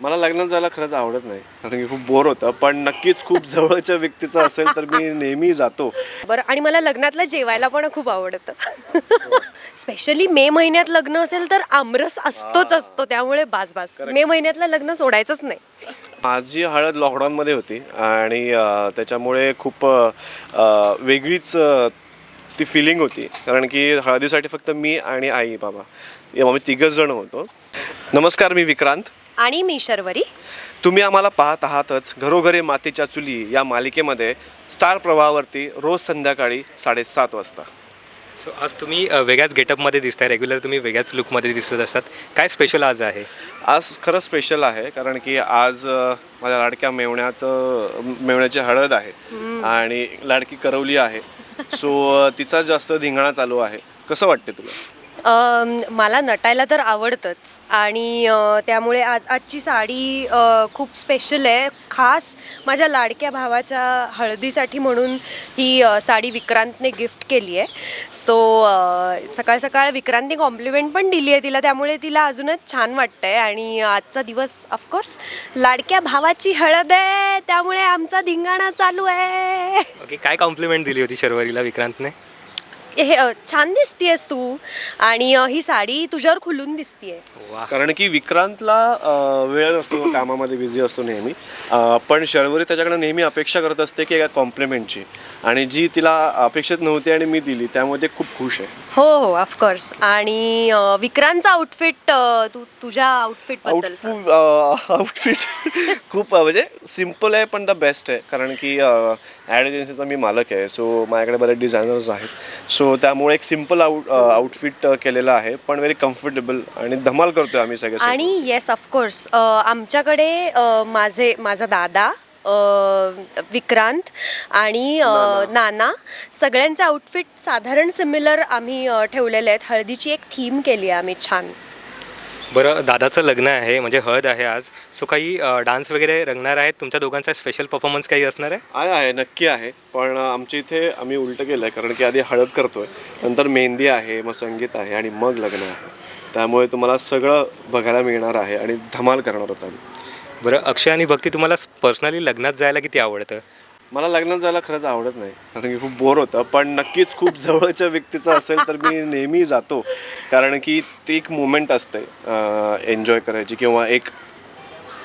मला लग्नात जायला खरंच आवडत नाही. कारण की खूप बोर होतं. पण नक्कीच खूप जवळच्या व्यक्तीचं असेल तर मी नेहमी जातो. बरं आणि मला लग्नातलं जेवायला पण खूप आवडतं. स्पेशली मे महिन्यात लग्न असेल तर आमरस असतोच असतो. त्यामुळे बास बास. मे महिन्यातलं लग्न सोडायचंच नाही. माझी हळद लॉकडाऊनमध्ये होती आणि अं, त्याच्यामुळे खूप अं, वेगळीच अं, ती फिलिंग होती. कारण की हळदीसाठी फक्त मी आणि आई बाबा या आम्ही तिघच जण होतो. नमस्कार मी विक्रांत. आणि मी शर्वरी तुम्ही आम्हाला पाहत आहातच घरोघरी मातीच्या चुली या मालिकेमध्ये स्टार प्रवाहावरती रोज संध्याकाळी साडेसात वाजता. सो आज तुम्ही वेगळ्याच गेटअपमध्ये दिसताय. रेग्युलर तुम्ही वेगळ्याच लुकमध्ये दिसत असतात. काय स्पेशल आज आहे? आज खरंच स्पेशल आहे कारण की आज माझ्या लाडक्या मेवण्याचं मेवण्याची हळद आहे आणि लाडकी करवली आहे. सो तिचा जास्त धिंगाणा चालू आहे. कसं वाटते तुला? मला नटायला तर आवडतंच. आणि त्यामुळे आज आजची साडी खूप स्पेशल आहे. खास माझ्या लाडक्या भावाच्या हळदीसाठी म्हणून ही साडी विक्रांतने गिफ्ट केली आहे. सो सकाळ सकाळ विक्रांतने कॉम्प्लिमेंट पण दिली आहे तिला. त्यामुळे तिला अजूनच छान वाटतंय. आणि आजचा दिवस ऑफकोर्स लाडक्या भावाची हळद आहे. त्यामुळे आमचा धिंगाणा चालू आहे. ओके काय कॉम्प्लिमेंट दिली होती शर्वरीला विक्रांतने? हे अ, छान दिसतीयस तू. आणि अ, ही साडी तुझ्यावर खुलून दिसतीये. कारण की विक्रांतला अ, वेळ असतो कामामध्ये बिझी असतो नेहमी. अ, पण शर्वरी त्याच्याकडे नेहमी अपेक्षा करत असते की एका कॉम्प्लिमेंटची आणि जी तिला अपेक्षित नव्हती आणि मी दिली त्यामुळे ते खूप खुश आहे. हो हो ऑफकोर्स आणि अ, विक्रांतचा आउटफिट तू तुझ्या आउटफिटबद्दल सांग. आउटफिट खूप अ, म्हणजे सिंपल आहे पण द बेस्ट आहे. कारण की ॲड एजन्सीचा मी मालक आहे. सो माझ्याकडे बरेच डिझायनर्स आहेत. सो त्यामुळे एक सिंपल आउट आउटफिट केलेलं आहे. पण व्हेरी कम्फर्टेबल आणि धमाल करतोय आम्ही सगळे आणि येस ऑफकोर्स आमच्याकडे माझे माझा दादा विक्रांत आणि नाना. सगळ्यांचे आउटफिट साधारण सिमिलर आम्ही ठेवलेले आहेत. हळदीची एक थीम केली आहे आम्ही छान. बरं दादाचं लग्न आहे म्हणजे हळद आहे आज. सो काही डान्स वगैरे रंगणार आहेत? तुमच्या दोघांचा स्पेशल परफॉर्मन्स काही असणार आहे? आहे आहे नक्की आहे. पण आमच्या इथे आम्ही उलटं केलं आहे कारण की आधी हळद करतोय. नंतर मेहंदी आहे मग संगीत आहे आणि मग लग्न आहे. त्यामुळे तुम्हाला सगळं बघायला मिळणार आहे आणि धमाल करणार होता आम्ही. बरं अक्षय आणि भक्ती तुम्हाला पर्सनली लग्नात जायला किती आवडतं? मला लग्नात जायला खरंच आवडत नाही. कारण की खूप बोर होतं. पण नक्कीच खूप जवळच्या व्यक्तीचं असेल तर मी नेहमी जातो. कारण की ती एक मुमेंट असते एन्जॉय करायची किंवा एक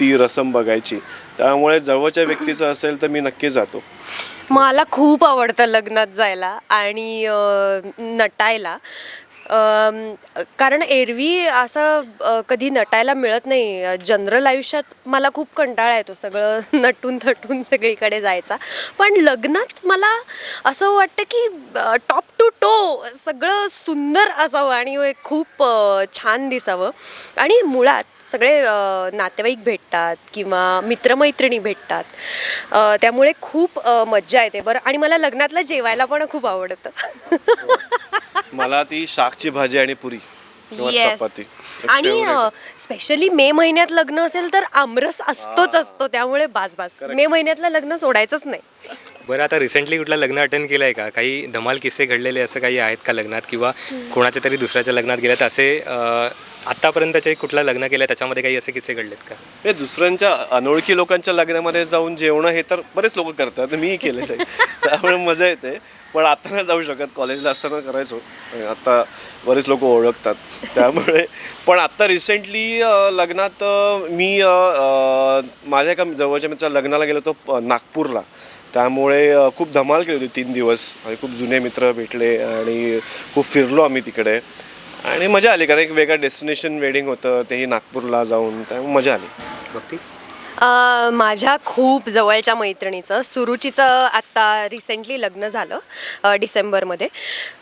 ती रसम बघायची. त्यामुळे जवळच्या व्यक्तीचं असेल तर मी नक्की जातो. मला खूप आवडतं लग्नात जायला आणि अ, नटायला. कारण एरवी असं कधी नटायला मिळत नाही. जनरल आयुष्यात मला खूप कंटाळा येतो सगळं नटून थटून सगळीकडे जायचा. पण लग्नात मला असं वाटतं की टॉप टू टो सगळं सुंदर असावं आणि खूप छान दिसावं. आणि मुळात सगळे नातेवाईक भेटतात किंवा मित्रमैत्रिणी भेटतात. त्यामुळे खूप मज्जा येते बरं. आणि मला लग्नातलं जेवायला पण खूप आवडतं. मला ती शाकची भाजी आणि पुरी किंवा. चपाती. आणि. स्पेशली मे महिन्यात लग्न असेल तर आमरस असतोच असतो त्यामुळे बास बास. मे महिन्यातलं लग्न सोडायचंच नाही. बरं आता रिसेंटली कुठलं लग्न अटेंड केलं आहे का? काही धमाल किस्से घडलेले असं काही आहेत का लग्नात? किंवा कोणाच्या तरी दुसऱ्याच्या लग्नात गेल्यात? असे अं, आत्तापर्यंतचे कुठलं लग्न केलं त्याच्यामध्ये काही असे किस्से घडलेत का? हे दुसऱ्यांच्या अनोळखी लोकांच्या लग्नामध्ये जाऊन जेवणं हे तर बरेच लोक करतात. मी केलेलं आहे त्यामुळे मजा येते. पण आता नाही जाऊ शकत. कॉलेजला असताना करायचो. आता बरेच लोक ओळखतात. त्यामुळे पण आत्ता रिसेंटली लग्नात मी माझ्या एका जवळच्या मित्र लग्नाला गेलो होतो प- नागपूरला. त्यामुळे खूप धमाल केली होती तीन दिवस. आणि खूप जुने मित्र भेटले आणि खूप फिरलो आम्ही तिकडे. आणि मजा आली कारण एक वेगळं डेस्टिनेशन वेडिंग होतं. तेही नागपूरला जाऊन. त्यामुळे मजा आली. भक्ती अ, माझ्या खूप जवळच्या मैत्रिणीचं सुरुचीचं आत्ता रिसेंटली लग्न झालं अ, डिसेंबरमध्ये.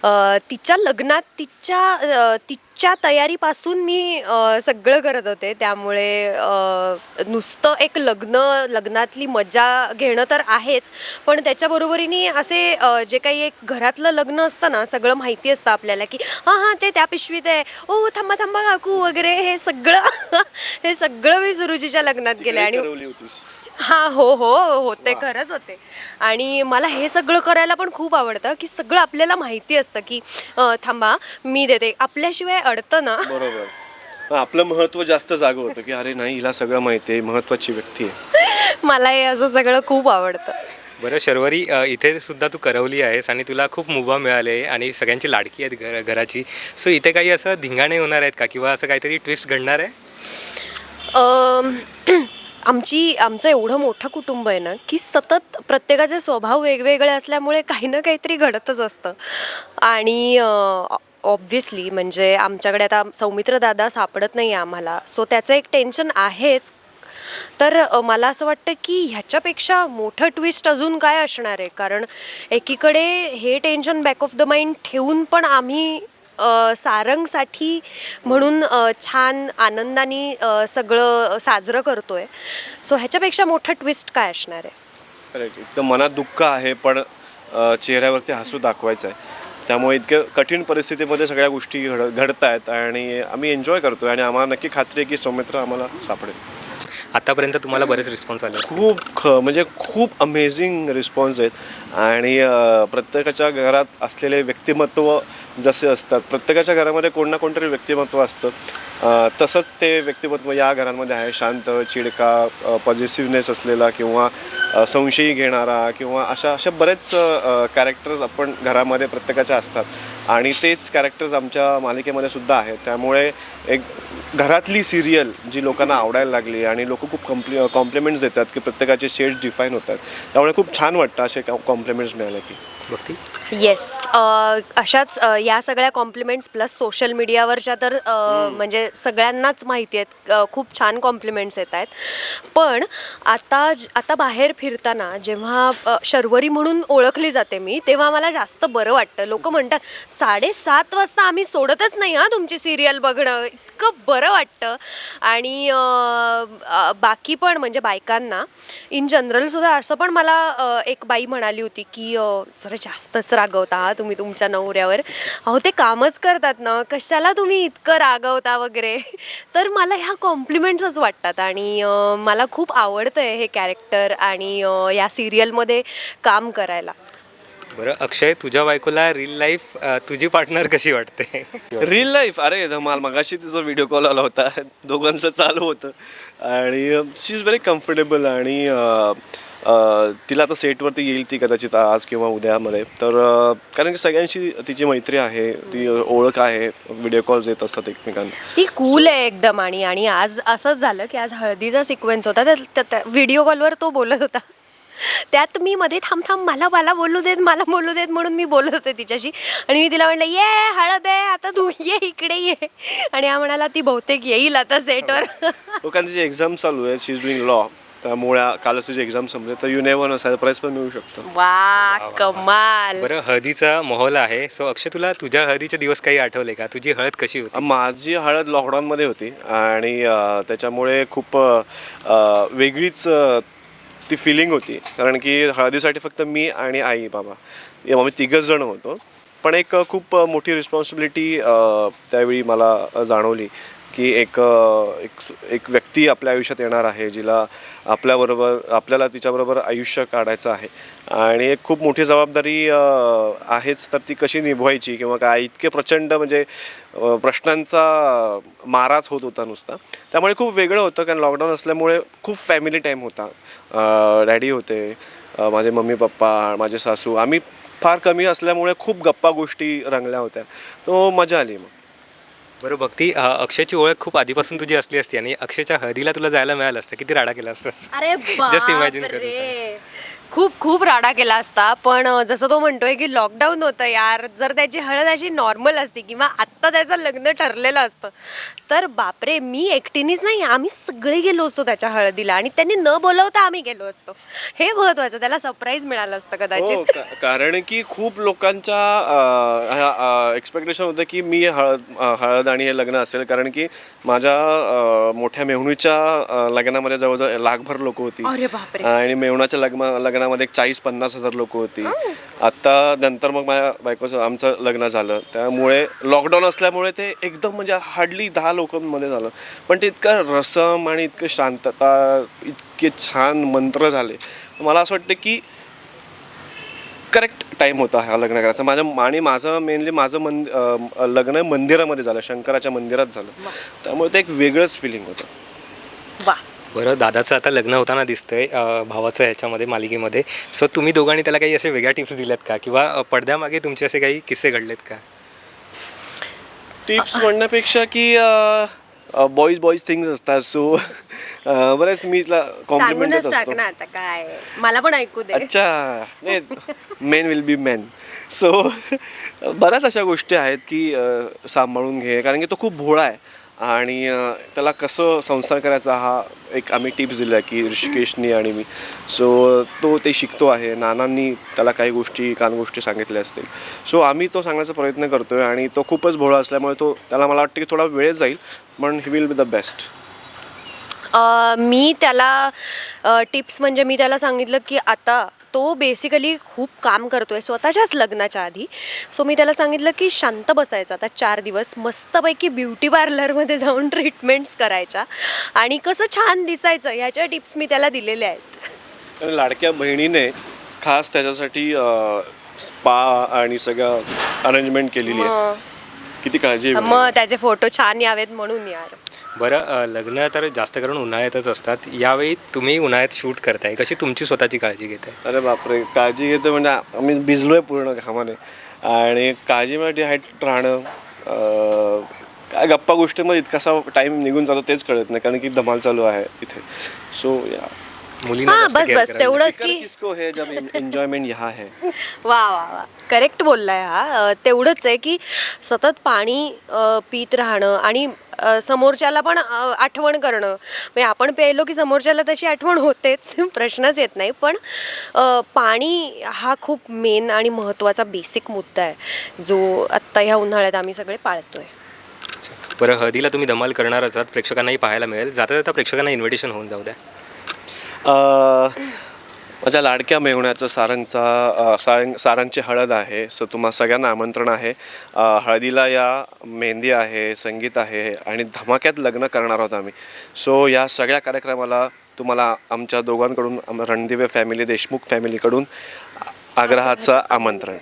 अ, तिच्या लग्नात तिच्या अ, तिच्या तयारीपासून मी अ, सगळं करत होते. त्यामुळे अ, नुसतं एक लग्न लग्नातली मजा घेणं तर आहेच. पण त्याच्याबरोबरीने असे अ, जे काही एक घरातलं लग्न असतं ना सगळं माहिती असतं आपल्याला की हां हां ते त्या पिशवीत आहे. ओ थांबा थांबा काकू वगैरे. हे सगळं हे सगळं मी सुरुचीच्या लग्नात गेले आणि ठरवली होतीस. हा हो हो होते खरंच होते. आणि मला हे सगळं करायला पण खूप आवडतं की सगळं आपल्याला माहिती असतं की अं, थांबा मी देते. आपल्याशिवाय अडतं ना. बरोबर. आपलं महत्त्व जास्त जागं होतं की अरे नाही हिला सगळं माहिती आहे महत्त्वाची व्यक्ती आहे. मला हे असं सगळं खूप आवडतं. बरं शर्वरी अ, इथे सुद्धा तू करवली आहेस आणि तुला खूप मुभा मिळाले आणि सगळ्यांची लाडकी आहेत घर घराची. सो इथे काही असं धिंगाणे होणार आहेत का किंवा असं काहीतरी ट्विस्ट घडणार आहे? अम, आमची आमचं एवढं मोठं कुटुंब आहे ना की सतत प्रत्येकाचे स्वभाव वेगवेगळे असल्यामुळे काही ना काहीतरी घडतच असतं. आणि ऑब्व्हियसली म्हणजे आमच्याकडे आता सौमित्र दादा सापडत नाही आहे आम्हाला. सो त्याचं एक टेन्शन आहेच. तर मला असं वाटतं की ह्याच्यापेक्षा मोठं ट्विस्ट अजून काय असणार आहे? कारण एकीकडे हे tension back of the mind ठेवून पण आम्ही सारंगसाठी म्हणून छान आनंदाने सगळं साजरं करतोय. सो ह्याच्यापेक्षा मोठं ट्विस्ट काय असणार आहे? एकदम मनात दुःख आहे पण चेहऱ्यावरती हसू दाखवायचं आहे त्यामुळे इतक्या कठीण परिस्थितीमध्ये सगळ्या गोष्टी घड घडत आहेत आणि आम्ही एन्जॉय करतो आणि आम्हाला नक्की खात्री आहे की सौमित्र आम्हाला सापडेल. आतापर्यंत तुम्हाला बरेच रिस्पॉन्स आले खूप ख म्हणजे खूप अमेझिंग रिस्पॉन्स आहेत. आणि प्रत्येकाच्या घरात असलेले व्यक्तिमत्व जसे असतात प्रत्येकाच्या घरामध्ये कोण ना कोणतरी व्यक्तिमत्व असतं. तसंच ते व्यक्तिमत्व या घरांमध्ये आहे. शांत चिडका पॉझिटिव्हनेस असलेला किंवा संशयी घेणारा किंवा अशा अशा बरेच कॅरेक्टर्स आपण घरामध्ये प्रत्येकाच्या असतात. आणि तेच कॅरेक्टर्स आमच्या मालिकेमध्ये सुद्धा आहेत. त्यामुळे एक घरातली सिरियल जी लोकांना आवडायला लागली आणि लोक खूप कॉम्प्लि कॉम्प्लिमेंट्स देतात की प्रत्येकाचे शेड्स डिफाईन होतात. त्यामुळे खूप छान वाटतं असे कॉम्प्लिमेंट्स मिळाले की. बघती. येस अशाच अ, या सगळ्या कॉम्प्लिमेंट्स प्लस सोशल मीडियावरच्या तर अ, म्हणजे सगळ्यांनाच माहिती आहेत. अ, खूप छान कॉम्प्लिमेंट्स येत आहेत. पण आता ज- आता बाहेर फिरताना जेव्हा अ, शर्वरी म्हणून ओळखली जाते मी तेव्हा मला जास्त बरं वाटतं. लोक म्हणतात साडेसात वाजता आम्ही सोडतच नाही हां तुमची सिरियल बघणं. इतकं बरं वाटतं. आणि अ, अ, बाकी पण म्हणजे बायकांना इन जनरल सुद्धा असं पण मला अ, एक बाई म्हणाली होती की अ, जरा जास्तच रागवता हा तुम्ही तुमच्या नवऱ्यावर. अहो ते कामच करतात ना. कशाला तुम्ही इतकं रागवता वगैरे? तर मला ह्या कॉम्प्लिमेंट्सच वाटतात आणि मला खूप आवडतं आहे हे कॅरेक्टर आणि या सिरियलमध्ये काम करायला. बरं अक्षय तुझ्या बायकोला रिअल लाईफ तुझी पार्टनर कशी वाटते? रिअल लाईफ अरे धमाल मगाशी तिचा व्हिडिओ कॉल आला होता. दोघांचं चालू होतं. आणि शी इज व्हेरी कम्फर्टेबल आणि तिला आता सेटवरती येईल ती कदाचित आज किंवा उद्यामध्ये. तर कारण की सगळ्यांशी तिची मैत्री आहे ती ओळख आहे व्हिडिओ कॉल्स येत असतात एकमेकांना. ती कूल आहे एकदम आणि आणि आज असंच झालं की आज हळदीचा सिक्वेन्स होता. त्या व्हिडिओ कॉलवर तो बोलत होता. त्यात मी मध्ये थांब थांब मला मला बोलू देत मला बोलू देत म्हणून मी बोलत होते तिच्याशी. आणि मी तिला म्हणलं ये हळद आहे आता तू ये इकडे ये. आणि हा म्हणाला ती बहुतेक येईल आता सेटवर लोकांची एक्झाम चालू आहे शी इज डुईंग लॉ त्यामुळे कालच तिची एक्झाम संपली तर यू नेव्हर सरप्राईज पण मिळू शकतं. वा कमाल. बरं हळदीचा माहोल आहे. सो अक्षय तुला तुझ्या हळदीचे दिवस काही आठवले का? तुझी हळद कशी होती? माझी हळद लॉकडाऊनमध्ये होती आणि अ, त्याच्यामुळे खूप अ, अ, वेगळीच अ, ती फिलिंग होती. कारण की हळदीसाठी फक्त मी आणि आई बाबा या आम्ही तिघंच जण होतो. पण एक खूप मोठी रिस्पॉन्सिबिलिटी त्यावेळी मला जाणवली. की एक एक एक व्यक्ती आपल्या आयुष्यात येणार आहे जिला आपल्याबरोबर आपल्याला तिच्याबरोबर आयुष्य काढायचं आहे. आणि एक खूप मोठी जबाबदारी आहेच तर ती कशी निभवायची किंवा काय? इतके प्रचंड म्हणजे प्रश्नांचा माराच होत होता नुसता. त्यामुळे खूप वेगळं होतं कारण लॉकडाऊन असल्यामुळे खूप फॅमिली टाईम होता. डॅडी होते माझे मम्मी पप्पा माझे सासू. आम्ही फार कमी असल्यामुळे खूप गप्पा गोष्टी रंगल्या होत्या. तो मजा आली मग. बरं भक्ती अ, अक्षयची ओळख खूप आधीपासून तुझी असली असती आणि अक्षयच्या हळदीला तुला जायला मिळालं असतं. किती राडा केला असतास. अरे Just imagine बाप करून रे. खूप खूप राडा केला असता. पण जसं तो म्हणतोय की लॉकडाऊन होतं यार जर त्याची हळद अशी नॉर्मल असती किंवा आत्ता त्याचं लग्न ठरलेलं असतं तर बापरे मी एकटीनीच नाही आम्ही सगळे गेलो असतो त्याच्या हळदीला आणि त्यांनी न बोलवता आम्ही गेलो असतो. हे महत्वाचं त्याला सरप्राईज मिळालं असतं हो कदाचित का- कारण की खूप लोकांच्या एक्सपेक्टेशन होतं की मी हळद अ, हळद आणि हे लग्न असेल कारण की माझ्या अ, मोठ्या मेहुणीच्या अ, लग्नामध्ये जवळजवळ लाखभर लोक होती. अरे बापरे. आणि मेहुणाच्या लग्न लग्नामध्ये एक चाळीस पन्नास हजार लोक होती. आता नंतर मग माझ्या बायकोचं आमचं लग्न झालं. त्यामुळे लॉकडाऊन असल्यामुळे ते एकदम म्हणजे हार्डली दहा लोकांमध्ये झालं. पण ते इतकं रसम आणि इतकं शांतता इतके छान मंत्र झाले. मला असं वाटतं की करेक्ट टाईम होता हा लग्न करायचा. माझ्या आणि माझं मेनली माझं मंद लग्न मंदिरामध्ये झालं. शंकराच्या मंदिरात झालं. त्यामुळे ते एक वेगळंच फिलिंग होतं. बरं दादाचं आता लग्न होताना दिसतंय भावाचं ह्याच्यामध्ये मालिकेमध्ये. सो तुम्ही दोघांनी त्याला काही असे वेगळ्या टिप्स दिल्यात का? किंवा पडद्यामागे तुमचे असे काही किस्से घडलेत का? टिप्स म्हणण्यापेक्षा की बॉईज बॉईज थिंग्स असतात. सो बरेच मी कॉम्प्लिमेंट असतो. ना आता काय. मला पण ऐकू दे. अच्छा. नाही men will be man so बऱ्याच अशा गोष्टी आहेत की सांभाळून घे. कारण की तो खूप भोळा आहे. आणि त्याला कसं संसार करायचा हा एक आम्ही टिप्स दिल्या की ऋषिकेशनी आणि मी. सो तो ते शिकतो आहे. नानांनी त्याला काही गोष्टी कान गोष्टी सांगितल्या असतील. सो आम्ही तो सांगण्याचा प्रयत्न करतो आहे आणि तो खूपच भोळा असल्यामुळे तो त्याला मला वाटतं की थोडा वेळ जाईल पण he will be the best मी त्याला टिप्स म्हणजे मी त्याला सांगितलं की आता तो बेसिकली खूप काम करतोय स्वतःच्याच लग्नाच्या आधी. सो मी त्याला सांगितलं की शांत बसायचं. आता चार दिवस मस्तपैकी ब्युटी पार्लरमध्ये जाऊन ट्रीटमेंट्स करायच्या. आणि कसं छान दिसायचं ह्याच्या टिप्स मी त्याला दिलेल्या आहेत. लाडक्या बहिणीने खास त्याच्यासाठी स्पा आणि सगळं अरेंजमेंट केलेली आहे. किती काळजी आहे मग त्याचे फोटो छान यावेत म्हणून यार. बरं अं, लग्न तर जास्त करून उन्हाळ्यातच असतात. यावेळी तुम्ही उन्हाळ्यात शूट करताय. कशी तुमची स्वतःची काळजी घेताय? अरे बापरे काळजी घेतो म्हणजे आम्ही भिजलोय पूर्ण घामाने. आणि काळजी म्हणजे डिहायड्रेट राहणं अं, काय गप्पा गोष्टीमध्ये कसा टाइम निघून जातो तेच कळत नाही कारण की धमाल चालू आहे इथे. सो या. हा बस बस तेवढंच की. किसको है जब एन्जॉयमेंट यहाँ है. वा वा वा. करेक्ट बोललाय हा. अ, तेवढंच आहे की सतत पाणी अ, पित राहणं आणि अ, समोरच्याला पण अ, आठवण करणं. म्हणजे आपण प्यायलो की समोरच्याला तशी आठवण होतेच प्रश्नच येत नाही. पण अ, पाणी हा खूप मेन आणि महत्त्वाचा बेसिक मुद्दा आहे जो आत्ता ह्या उन्हाळ्यात आम्ही सगळे पाळतोय. बरं हळदीला तुम्ही धमाल करणार आहात. प्रेक्षकांनाही पाहायला मिळेल. जाता जाता प्रेक्षकांना इन्व्हिटेशन होऊन जाऊ द्या. माझ्या लाडक्या मेवण्याचं सारंगचा सारंग सारंगची हळद आहे. सो तुम्हा सगळ्यांना आमंत्रण आहे. हळदीला या मेहंदी आहे संगीत आहे आणि धमाक्यात लग्न करणार आहोत आम्ही. सो या सगळ्या कार्यक्रमाला तुम्हाला आमच्या दोघांकडून रणदिवे फॅमिली देशमुख फॅमिलीकडून आग्रहाचं आमंत्रण.